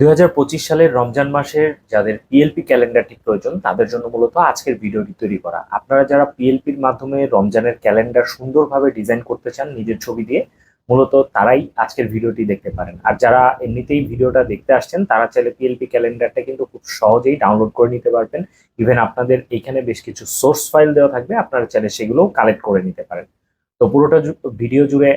দুই হাজার পঁচিশ সালের রমজান মাসের যাদের পিএলপি ক্যালেন্ডারটি প্রয়োজন, তাদের জন্য মূলত আজকের ভিডিওটি তৈরি করা। আপনারা যারা পিএলপির মাধ্যমে রমজানের ক্যালেন্ডার সুন্দরভাবে ডিজাইন করতে চান নিজের ছবি দিয়ে, মূলত তারাই আজকের ভিডিওটি দেখতে পারেন। আর যারা এমনিতেই ভিডিওটা দেখতে আসছেন, তারা চাইলে পিএলপি ক্যালেন্ডারটা কিন্তু খুব সহজেই ডাউনলোড করে নিতে পারবেন। ইভেন আপনাদের এখানে বেশ কিছু সোর্স ফাইল দেওয়া থাকবে, আপনারা চাইলে সেগুলোও কালেক্ট করে নিতে পারেন। তো পুরোটা ভিডিও জুড়ে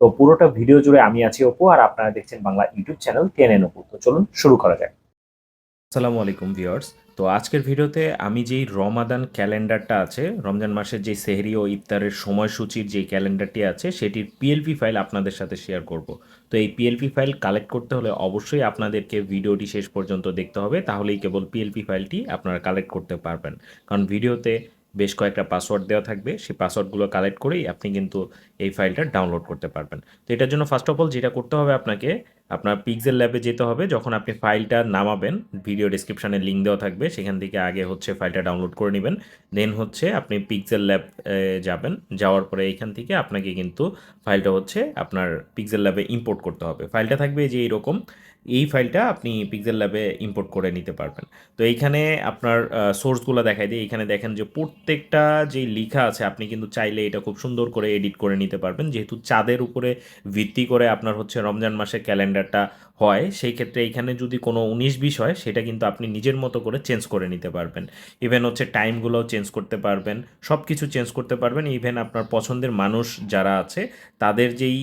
তো পুরোটা ভিডিও জুড়ে আমি আছি অপু, আর আপনারা দেখছেন Bangla YouTube channel ten Apu. তো চলুন শুরু করা যাক। আসসালামু আলাইকুম ভিউয়ার্স। তো আজকের ভিডিওতে আমি যেই রমাদান ক্যালেন্ডারটা আছে, রমজান মাসের যে সেহরি ও ইফতারের সময়সূচির যে ক্যালেন্ডারটি আছে, সেটির পিএলপি ফাইল আপনাদের সাথে শেয়ার করব। তো এই পিএলপি ফাইল কালেক্ট করতে হলে অবশ্যই আপনাদেরকে ভিডিওটি শেষ পর্যন্ত দেখতে হবে, তাহলেই কেবল পিএলপি ফাইলটি আপনারা কালেক্ট করতে পারবেন। কারণ ভিডিওতে বেশ কয়েকটা পাসওয়ার্ড দেওয়া থাকবে। সেই পাসওয়ার্ডগুলো কালেক্ট করেই আপনি কিন্তু এই ফাইলটা ডাউনলোড করতে পারবেন। তো এটার জন্য ফার্স্ট অফ অল যেটা করতে হবে আপনাকে আপনার পিক্সেল ল্যাবে যেতে হবে, যখন আপনি ফাইলটা নামাবেন ভিডিও ডিসক্রিপশানে লিঙ্ক দেওয়া থাকবে, সেখান থেকে আগে হচ্ছে ফাইলটা ডাউনলোড করে নেবেন দেন হচ্ছে আপনি পিক্সেল ল্যাব যাবেন, যাওয়ার পরে এখান থেকে আপনাকে কিন্তু ফাইলটা হচ্ছে আপনার পিক্সেল ল্যাবে ইম্পোর্ট করতে হবে। ফাইলটা থাকবে যে এইরকম, এই ফাইলটা আপনি পিক্সেল ল্যাবে ইম্পোর্ট করে নিতে পারবেন। তো এইখানে আপনার সোর্সগুলো দেখাই দিই, এখানে দেখেন যে প্রত্যেকটা যে লেখা আছে, আপনি কিন্তু চাইলে এটা খুব সুন্দর করে এডিট করে নিতে পারবেন, যেহেতু চাঁদের উপরে ভিত্তি করে আপনার হচ্ছে রমজান মাসের ক্যালেন্ডারটা হয়, সেই ক্ষেত্রে এইখানে যদি কোনো উনিশ বিশ হয়, সেটা কিন্তু আপনি নিজের মতো করে চেঞ্জ করে নিতে পারবেন। ইভেন হচ্ছে টাইমগুলোও চেঞ্জ করতে পারবেন সব কিছু চেঞ্জ করতে পারবেন। ইভেন আপনার পছন্দের মানুষ যারা আছে, তাদের যেই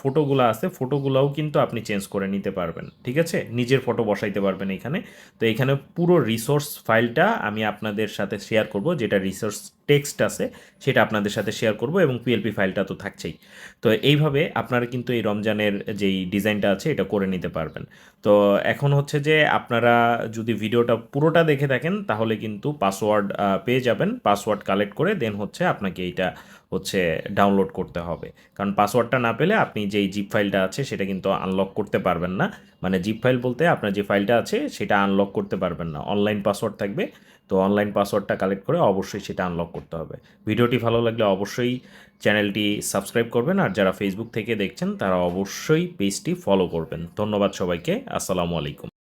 ফটোগুলো আছে ফটোগুলোও কিন্তু আপনি চেঞ্জ করে নিতে পারবেন, ঠিক আছে? নিজের ফটো বসাইতে পারবেন এখানে। তো এখানে পুরো রিসোর্স ফাইলটা আমি আপনাদের সাথে শেয়ার করব, যেটা রিসোর্স টেক্সট আছে, সেটা আপনাদের সাথে শেয়ার করব এবং পিএলপি ফাইলটা তো থাকছেই। তো এইভাবে আপনারা কিন্তু এই রমজানের যেই ডিজাইনটা আছে এটা করে নিতে পারবেন। তো এখন হচ্ছে যে আপনারা যদি ভিডিওটা পুরোটা দেখে থাকেন, তাহলে কিন্তু পাসওয়ার্ড পেয়ে যাবেন। পাসওয়ার্ড কালেক্ট করে দেন হচ্ছে আপনাকে এইটা হচ্ছে ডাউনলোড করতে হবে। কারণ পাসওয়ার্ডটা না পেলে আপনি যেই জিপ ফাইলটা আছে, সেটা কিন্তু আনলক করতে পারবেন না। মানে জিপ ফাইল বলতে আপনার যে ফাইলটা আছে, সেটা আনলক করতে পারবেন না। অনলাইন পাসওয়ার্ড থাকবে। তো অনলাইন পাসওয়ার্ডটা কালেক্ট করে অবশ্যই সেটা আনলক করতে হবে। ভিডিওটি ভালো লাগলে অবশ্যই চ্যানেলটি সাবস্ক্রাইব করবেন। আর যারা ফেসবুক থেকে দেখছেন, তারা অবশ্যই পেজটি ফলো করবেন। ধন্যবাদ সবাইকে। আসসালামু আলাইকুম।